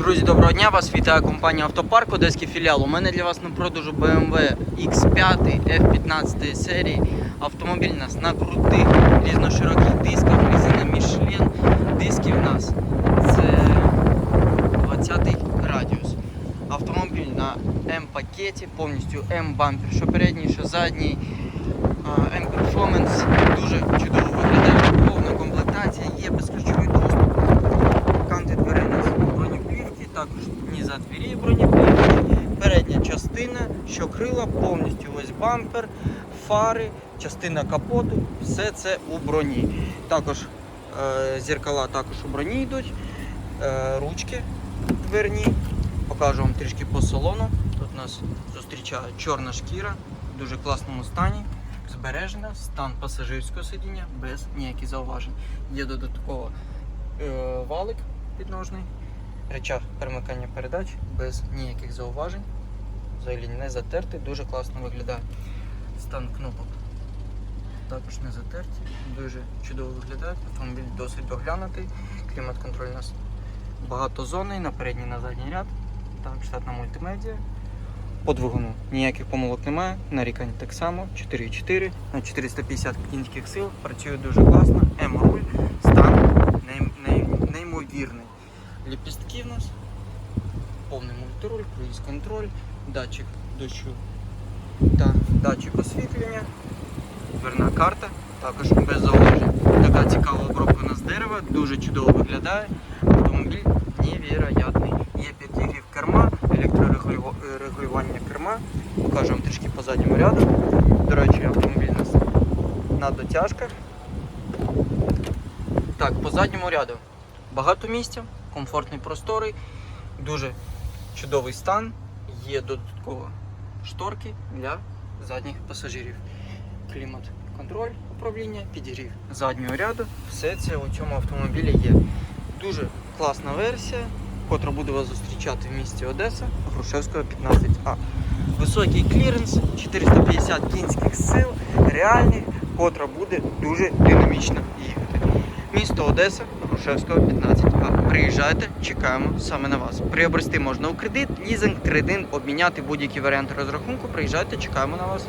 Друзі, доброго дня! Вас вітає компанія Автопарк, Одеський філіал. У мене для вас на продажу BMW X5 F15 серії. Автомобіль у нас на крутих, різношироких дисках, резина Michelin. Диски в нас це 20 радіус. Автомобіль на М-пакеті, повністю М-бампер, що передній, що задній. М-перформанс дуже чудово виглядає. Повна комплектація, є безключовий доступ. Канти дверей у нас бронеплівки, також ніза двері бронеплівки, передня частина, що крила, повністю весь бампер, фари, частина капоту, все це у броні. Також е, зеркала також у броні йдуть, е, ручки дверні. Покажу вам трішки по салону. Тут нас зустрічає чорна шкіра в дуже класному стані. Збережена, стан пасажирського сидіння без ніяких зауважень. Є додатково е, валик підножний, речах перемикання передач без ніяких зауважень. Взагалі не затертий, дуже класно виглядає. Стан кнопок також не затерті, дуже чудово виглядає. Автомобіль досить доглянутий. Клімат-контроль у нас багатозонний, на передній на задній ряд. Так, штатна мультимедіа. По двигуну ніяких помилок немає, нарікань так само, 4,4 на 450 кінських сил, працює дуже класно, М-руль, стан нейм- нейм- неймовірний. Ліпістки в нас, повний мультируль, круїз-контроль, датчик дощу та датчик освітлення, дверна карта, також без зауважень. Така цікава обробка у нас дерева, дуже чудово виглядає. Автомобіль невероятний. Є підігрів керма, електрорегулювання керма. Покажу вам трішки по задньому ряду. До речі, автомобіль у нас на дотяжках. Так, по задньому ряду багато місця, комфортний просторий, дуже чудовий стан. Є додатково шторки для задніх пасажирів. Клімат, контроль управління, підігрів заднього ряду. Все це у цьому автомобілі є. Дуже класна версія, котра буде вас зустрічати в місті Одеса, Грушевського 15А. Високий кліренс, 450 кінських сил, реальних, котра буде дуже динамічно їхати. Місто Одеса, Грушевського 15А. Приїжджайте, чекаємо саме на вас. Приобрести можна у кредит, лізинг, трейдинг, обміняти будь-який варіант розрахунку. Приїжджайте, чекаємо на вас.